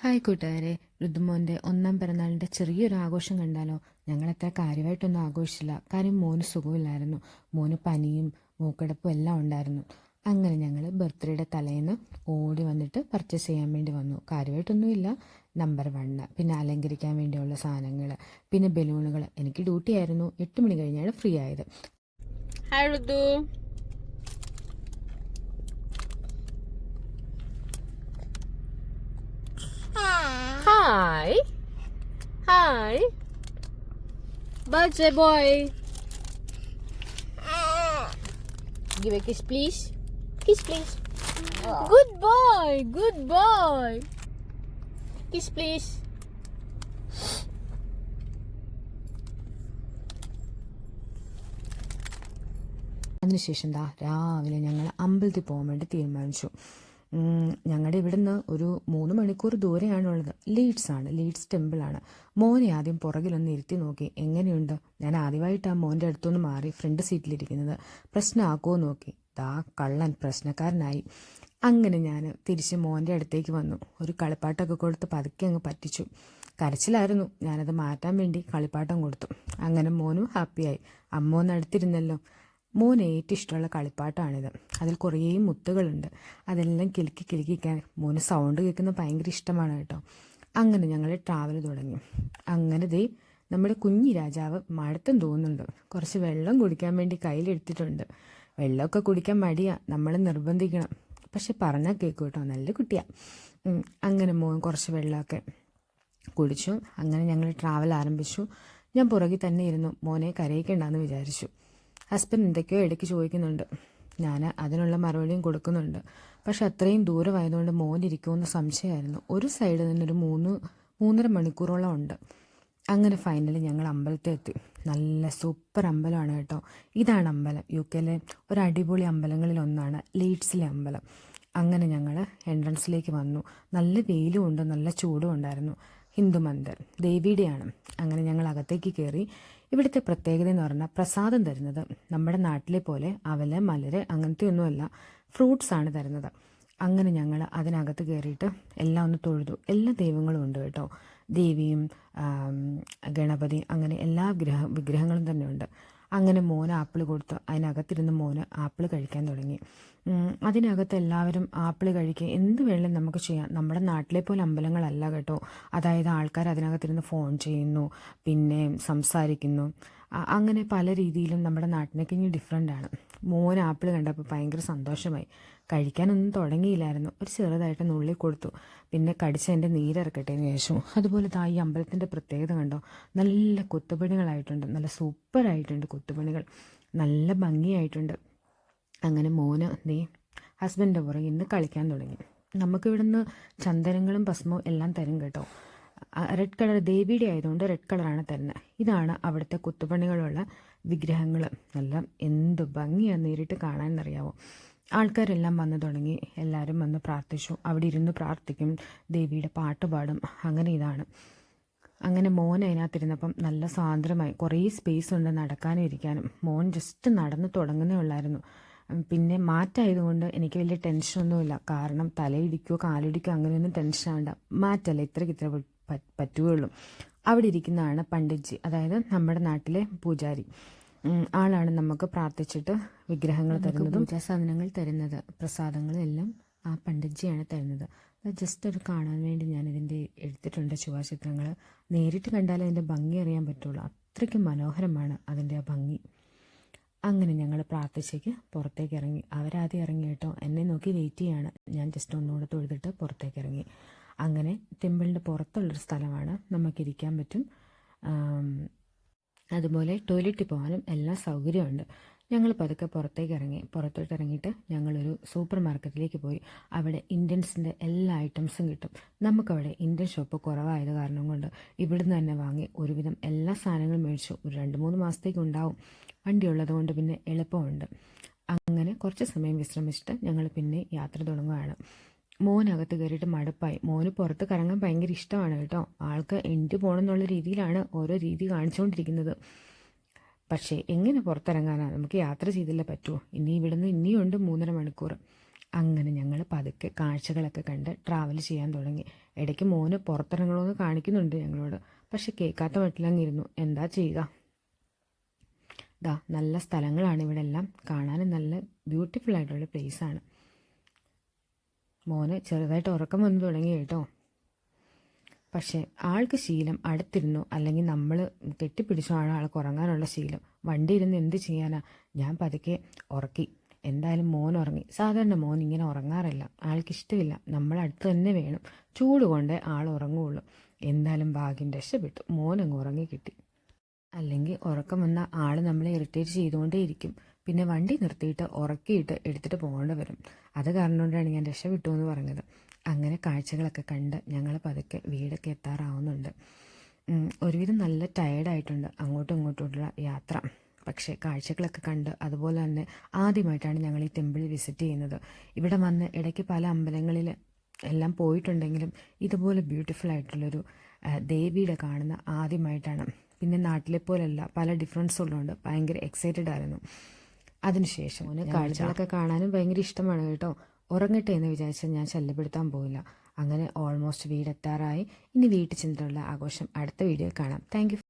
Hi കൂട്ടുകാരെ ഋതുമോന്റെ ഒന്നാം പിറന്നാളിന്റെ ചെറിയൊരു ആഘോഷം കണ്ടാലോ? ഞങ്ങളത്ര കാര്യമായിട്ടൊന്നും ആഘോഷിച്ചില്ല. കാര്യം മോന് സുഖമില്ലായിരുന്നു. മോന് പനിയും മൂക്കടപ്പും എല്ലാം ഉണ്ടായിരുന്നു. അങ്ങനെ ഞങ്ങൾ ബർത്ത്ഡേയുടെ തലേന്ന് ഓടി വന്നിട്ട് പർച്ചേസ് ചെയ്യാൻ വേണ്ടി വന്നു. കാര്യമായിട്ടൊന്നുമില്ല. നമ്പർ വണ്ണ് പിന്നെ അലങ്കരിക്കാൻ വേണ്ടിയുള്ള സാധനങ്ങൾ പിന്നെ ബലൂണുകൾ എനിക്ക് ഡ്യൂട്ടി ആയിരുന്നു. എട്ട് മണി കഴിഞ്ഞാണ് ഫ്രീ ആയത്. Hi Ritu. Hi hi Budget boy. Give a kiss, please. Kiss, please. Good boy. Good boy. Kiss, please. അതിനുശേഷം ദാ രാവിലെ ഞങ്ങൾ അമ്പലത്തിൽ പോകാൻ വേണ്ടി തീരുമാനിച്ചു ഞങ്ങളുടെ ഇവിടുന്ന് ഒരു മൂന്ന് മണിക്കൂർ ദൂരെയാണുള്ളത്. ലീഡ്സ് ആണ്. ലീഡ്സ് ടെമ്പിളാണ് മോനെ ആദ്യം പുറകിലൊന്ന് ഇരുത്തി നോക്കി. എങ്ങനെയുണ്ട്? ഞാൻ ആദ്യമായിട്ട് ആ മോന്റെ അടുത്തുനിന്ന് മാറി ഫ്രണ്ട് സീറ്റിലിരിക്കുന്നത് പ്രശ്നമാക്കുമോ നോക്കി. ദാ കള്ളൻ പ്രശ്നക്കാരനായി. അങ്ങനെ ഞാൻ തിരിച്ച് മോന്റെ അടുത്തേക്ക് വന്നു. ഒരു കളിപ്പാട്ടൊക്കെ കൊടുത്ത് പതുക്കെ അങ്ങ് പറ്റിച്ചു. കരച്ചിലായിരുന്നു. ഞാനത് മാറ്റാൻ വേണ്ടി കളിപ്പാട്ടം കൊടുത്തു. അങ്ങനെ മോനും ഹാപ്പിയായി അമ്മ ഒന്ന് അടുത്തിരുന്നല്ലോ. മോന് ഏറ്റവും ഇഷ്ടമുള്ള കളിപ്പാട്ടാണിത്. അതിൽ കുറേ മുത്തുകളുണ്ട്. അതെല്ലാം കിലുക്കി കിലുക്കിക്കാൻ മോന് സൗണ്ട് കേൾക്കുന്നത് ഭയങ്കര ഇഷ്ടമാണ് കേട്ടോ. അങ്ങനെ ഞങ്ങൾ ട്രാവൽ തുടങ്ങി. അങ്ങനെ ദേ നമ്മുടെ കുഞ്ഞി രാജാവ് മടുത്തം തോന്നുന്നുണ്ട്. കുറച്ച് വെള്ളം കുടിക്കാൻ വേണ്ടി കയ്യിലെടുത്തിട്ടുണ്ട്. വെള്ളമൊക്കെ കുടിക്കാൻ മടിയാണ് നമ്മൾ നിർബന്ധിക്കണം. പക്ഷെ പറഞ്ഞാൽ കേൾക്കും കേട്ടോ. നല്ല കുട്ടിയാ. അങ്ങനെ മോൻ കുറച്ച് വെള്ളമൊക്കെ കുടിച്ചു. അങ്ങനെ ഞങ്ങൾ ട്രാവൽ ആരംഭിച്ചു. ഞാൻ പുറകിൽ തന്നെ ഇരുന്നു. മോനെ കരയിക്കണ്ടെന്ന് വിചാരിച്ചു. ഹസ്ബൻഡ് എന്തൊക്കെയോ ഇടയ്ക്ക് ചോദിക്കുന്നുണ്ട്. ഞാൻ അതിനുള്ള മറുപടിയും കൊടുക്കുന്നുണ്ട്. പക്ഷെ അത്രയും ദൂരമായതുകൊണ്ട് മോനിരിക്കുമെന്ന് സംശയമായിരുന്നു. ഒരു സൈഡിൽ നിന്നൊരു മൂന്ന് മൂന്നര മണിക്കൂറോളം ഉണ്ട്. അങ്ങനെ ഫൈനലി ഞങ്ങൾ അമ്പലത്തിൽ എത്തി. നല്ല സൂപ്പർ അമ്പലമാണ് കേട്ടോ. ഇതാണ് അമ്പലം. യു കെയിലെ ഒരു അടിപൊളി അമ്പലങ്ങളിൽ ഒന്നാണ് ലീഡ്സിലെ അമ്പലം. അങ്ങനെ ഞങ്ങൾ എൻട്രൻസിലേക്ക് വന്നു. നല്ല വെയിലും ഉണ്ട് നല്ല ചൂടും ഉണ്ടായിരുന്നു. ഹിന്ദു മന്ദിർ ദേവിയുടെയാണ്. അങ്ങനെ ഞങ്ങൾ അകത്തേക്ക് കയറി ഇവിടുത്തെ പ്രത്യേകത എന്ന് പറഞ്ഞാൽ പ്രസാദം തരുന്നത്. നമ്മുടെ നാട്ടിലെ പോലെ അവൽ മലര് അങ്ങനത്തെ ഒന്നുമല്ല. ഫ്രൂട്ട്സ് ആണ് തരുന്നത്. അങ്ങനെ ഞങ്ങൾ അതിനകത്ത് കയറിയിട്ട് എല്ലാം ഒന്ന് തൊഴുതു. എല്ലാ ദൈവങ്ങളും ഉണ്ട് കേട്ടോ. ദേവിയും ഗണപതി അങ്ങനെ എല്ലാ ഗ്രഹ വിഗ്രഹങ്ങളും തന്നെ ഉണ്ട്. അങ്ങനെ മോന് ആപ്പിൾ കൊടുത്തു. അതിനകത്തിരുന്ന് മോന് ആപ്പിൾ കഴിക്കാൻ തുടങ്ങി. അതിനകത്ത് എല്ലാവരും ആപ്പിൾ കഴിക്കുക എന്ത് വേണമെങ്കിലും നമുക്ക് ചെയ്യാം. നമ്മുടെ നാട്ടിലെ പോലെ അമ്പലങ്ങളല്ല കേട്ടോ. അതായത് ആൾക്കാർ അതിനകത്തിരുന്ന് ഫോൺ ചെയ്യുന്നു പിന്നെ സംസാരിക്കുന്നു. അങ്ങനെ പല രീതിയിലും നമ്മുടെ നാട്ടിനൊക്കെ ഇനി ഡിഫറെന്റ് ആണ്. മോൻ ആപ്പിൾ കണ്ടപ്പോൾ ഭയങ്കര സന്തോഷമായി. കഴിക്കാനൊന്നും തുടങ്ങിയില്ലായിരുന്നു. ഒരു ചെറുതായിട്ട് നുള്ളി കൊടുത്തു. പിന്നെ കടിച്ചതിന്റെ നീരിറക്കട്ടെ എന്ന് ചോദിച്ചു അതുപോലെ താ ഈ അമ്പലത്തിന്റെ പ്രത്യേകത കണ്ടോ? നല്ല കൊത്തുപണികളായിട്ടുണ്ട്. നല്ല സൂപ്പറായിട്ടുണ്ട് കൊത്തുപണികൾ. നല്ല ഭംഗിയായിട്ടുണ്ട്. അങ്ങനെ മോന് നീ ഹസ്ബൻഡിന്റെ പുറകെ ഇന്ന് കളിക്കാൻ തുടങ്ങി. നമുക്ക് നിന്ന് ചന്ദനങ്ങളും ഭസ്മവും എല്ലാം തരും കേട്ടോ. റെഡ് കളർ ദേവിയുടെ ആയതുകൊണ്ട് റെഡ് കളറാണ് തരുന്നത് ഇതാണ് അവിടുത്തെ കുത്തുപണികളുള്ള വിഗ്രഹങ്ങൾ നല്ല എന്ത് ഭംഗിയാണ് നേരിട്ട് കാണാനെന്നറിയാവോ ആൾക്കാരെല്ലാം വന്നു തുടങ്ങി. എല്ലാവരും വന്ന് പ്രാർത്ഥിച്ചു. അവിടെ ഇരുന്ന് പ്രാർത്ഥിക്കും. ദേവിയുടെ പാട്ട് പാടും. അങ്ങനെ ഇതാണ്. അങ്ങനെ മോൻ അതിനകത്തിരുന്നപ്പം നല്ല സ്വാതന്ത്ര്യമായി കുറേ സ്പേസ് ഉണ്ട് നടക്കാനും ഇരിക്കാനും. മോൻ ജസ്റ്റ് നടന്ന് തുടങ്ങുന്നേ ഉള്ളായിരുന്നു. പിന്നെ മാറ്റായതുകൊണ്ട് എനിക്ക് വലിയ ടെൻഷനൊന്നുമില്ല കാരണം തലയിടിക്കോ കാലിടിക്കോ അങ്ങനെയൊന്നും ടെൻഷൻ ആവണ്ട. മാറ്റല്ല. ഇത്രയ്ക്ക് ഇത്ര പറ്റുകയുള്ളൂ. അവിടെ ഇരിക്കുന്നതാണ് പണ്ഡിറ്റ്ജി. അതായത് നമ്മുടെ നാട്ടിലെ പൂജാരി. ആളാണ് നമുക്ക് പ്രാർത്ഥിച്ചിട്ട് വിഗ്രഹങ്ങൾ തരുന്നതും പൂജാ സാധനങ്ങൾ തരുന്നത് പ്രസാദങ്ങളും എല്ലാം ആ പണ്ഡിറ്റ്ജിയാണ് തരുന്നത്. അത് ജസ്റ്റ് ഒരു കാണാൻ വേണ്ടി ഞാൻ ഇതിന്റെ എടുത്തിട്ടുണ്ട് ചുവാചിത്രങ്ങൾ. നേരിട്ട് കണ്ടാലേ അതിന്റെ ഭംഗി അറിയാൻ പറ്റുള്ളൂ. അത്രയ്ക്ക് മനോഹരമാണ് അതിന്റെ ആ ഭംഗി. അങ്ങനെ ഞങ്ങൾ പ്രാർത്ഥിച്ചേക്ക് പുറത്തേക്ക് ഇറങ്ങി. അവരാദ്യം ഇറങ്ങി കേട്ടോ. എന്നെ നോക്കി വെയിറ്റ് ചെയ്യാണ്. ഞാൻ ജസ്റ്റ് ഒന്നുകൂടെ തൊഴുതിട്ട് പുറത്തേക്ക് ഇറങ്ങി. അങ്ങനെ ടെമ്പിളിന്റെ പുറത്തുള്ളൊരു സ്ഥലമാണ് നമുക്കിരിക്കാൻ പറ്റും. അതുപോലെ ടോയ്ലറ്റിൽ പോകാനും എല്ലാം സൗകര്യമുണ്ട് ഞങ്ങൾ പതുക്കെ പുറത്തേക്ക് ഇറങ്ങി പുറത്തോട്ട് ഇറങ്ങിയിട്ട് ഞങ്ങളൊരു സൂപ്പർ മാർക്കറ്റിലേക്ക് പോയി. അവിടെ ഇന്ത്യൻസിന്റെ എല്ലാ ഐറ്റംസും കിട്ടും. നമുക്കവിടെ ഇന്ത്യൻ ഷോപ്പ് കുറവായത് കാരണം കൊണ്ട് ഇവിടുന്ന് തന്നെ വാങ്ങി ഒരുവിധം എല്ലാ സാധനങ്ങളും മേടിച്ചു. ഒരു രണ്ട് മൂന്ന് മാസത്തേക്ക് ഉണ്ടാവും. വണ്ടി ഉള്ളത് കൊണ്ട് പിന്നെ എളുപ്പമുണ്ട്. അങ്ങനെ കുറച്ച് സമയം വിശ്രമിച്ചിട്ട് ഞങ്ങൾ പിന്നെ യാത്ര തുടങ്ങുകയാണ് മോനകത്ത് കയറിയിട്ട് മടുപ്പായി. മോന് പുറത്ത് കറങ്ങാൻ ഭയങ്കര ഇഷ്ടമാണ് കേട്ടോ. ആൾക്ക് എന്റെ പോകണം എന്നുള്ള രീതിയിലാണ് ഓരോ രീതി കാണിച്ചുകൊണ്ടിരിക്കുന്നത്. പക്ഷേ എങ്ങനെ പുറത്തിറങ്ങാനാണ് നമുക്ക് യാത്ര ചെയ്തില്ലേ പറ്റുമോ ഇനി ഇവിടുന്ന് ഇനിയുണ്ട് മൂന്നര മണിക്കൂർ. അങ്ങനെ ഞങ്ങൾ പതുക്കെ കാഴ്ചകളൊക്കെ കണ്ട് ട്രാവൽ ചെയ്യാൻ തുടങ്ങി. ഇടയ്ക്ക് മോന് പുറത്തിറങ്ങണമെന്ന് കാണിക്കുന്നുണ്ട് ഞങ്ങളോട്. പക്ഷെ കേൾക്കാത്ത മട്ടിലങ്ങിരുന്നു എന്താ ചെയ്യുക? ദാ നല്ല സ്ഥലങ്ങളാണ് ഇവിടെ എല്ലാം കാണാനും നല്ല ബ്യൂട്ടിഫുൾ ആയിട്ടുള്ള പ്ലേസാണ് മോന് ചെറുതായിട്ട് ഉറക്കം വന്നു തുടങ്ങി കേട്ടോ. പക്ഷേ ആൾക്ക് ശീലം അടുത്തിരുന്നു. അല്ലെങ്കിൽ നമ്മൾ കെട്ടിപ്പിടിച്ചു ആണ് ആൾക്ക് ഉറങ്ങാനുള്ള ശീലം. വണ്ടി ഇരുന്ന് എന്ത് ചെയ്യാനാ? ഞാൻ പതുക്കെ ഉറക്കി. എന്തായാലും മോൻ ഉറങ്ങി. സാധാരണ മോൻ ഇങ്ങനെ ഉറങ്ങാറില്ല. ആൾക്ക് ഇഷ്ടമില്ല. നമ്മൾ അടുത്ത് തന്നെ വേണം. ചൂട് കൊണ്ട് ആൾ ഉറങ്ങുകയുള്ളൂ എന്തായാലും ഭാഗ്യം രക്ഷപ്പെട്ടു. മോൻ അങ്ങ് ഉറങ്ങി കിട്ടി. അല്ലെങ്കിൽ ഉറക്കം വന്ന ആൾ നമ്മളെ ഇറിറ്റേറ്റ് ചെയ്തുകൊണ്ടേയിരിക്കും പിന്നെ വണ്ടി നിർത്തിയിട്ട് ഉറക്കിയിട്ട് എടുത്തിട്ട് പോകേണ്ടി വരും. അത് കാരണം കൊണ്ടാണ് ഞാൻ രക്ഷപ്പെട്ടു എന്ന് പറഞ്ഞത്. കാഴ്ചകളൊക്കെ കണ്ട് ഞങ്ങൾ പതുക്കെ വീടൊക്കെ എത്താറാവുന്നുണ്ട്. ഒരുവിധം നല്ല ടയേർഡായിട്ടുണ്ട് അങ്ങോട്ടും ഇങ്ങോട്ടുമുള്ള യാത്ര. പക്ഷേ കാഴ്ചകളൊക്കെ കണ്ട് അതുപോലെ തന്നെ ആദ്യമായിട്ടാണ് ഞങ്ങൾ ഈ ടെമ്പിൾ വിസിറ്റ് ചെയ്യുന്നത്. ഇവിടെ വന്ന് ഇടയ്ക്ക് പല അമ്പലങ്ങളിൽ എല്ലാം പോയിട്ടുണ്ടെങ്കിലും ഇതുപോലെ ബ്യൂട്ടിഫുൾ ആയിട്ടുള്ളൊരു ദേവിയുടെ കാണുന്ന ആദ്യമായിട്ടാണ്. പിന്നെ നാട്ടിലെ പോലെയല്ല പല ഡിഫറൻസ് ഉള്ളതുകൊണ്ട് ഭയങ്കര എക്സൈറ്റഡ് ആയിരുന്നു. അതിനുശേഷം കാഴ്ചകളൊക്കെ കാണാനും ഭയങ്കര ഇഷ്ടമാണ് കേട്ടോ. ഉറങ്ങട്ടെ എന്ന് വിചാരിച്ച് ഞാൻ ശല്യപ്പെടുത്താൻ പോയില്ല അങ്ങനെ ഓൾമോസ്റ്റ് വീടെത്താറായി. ഇനി വീട്ടിൽ ചെന്നിട്ടുള്ള ആഘോഷം അടുത്ത വീഡിയോയിൽ കാണാം. താങ്ക്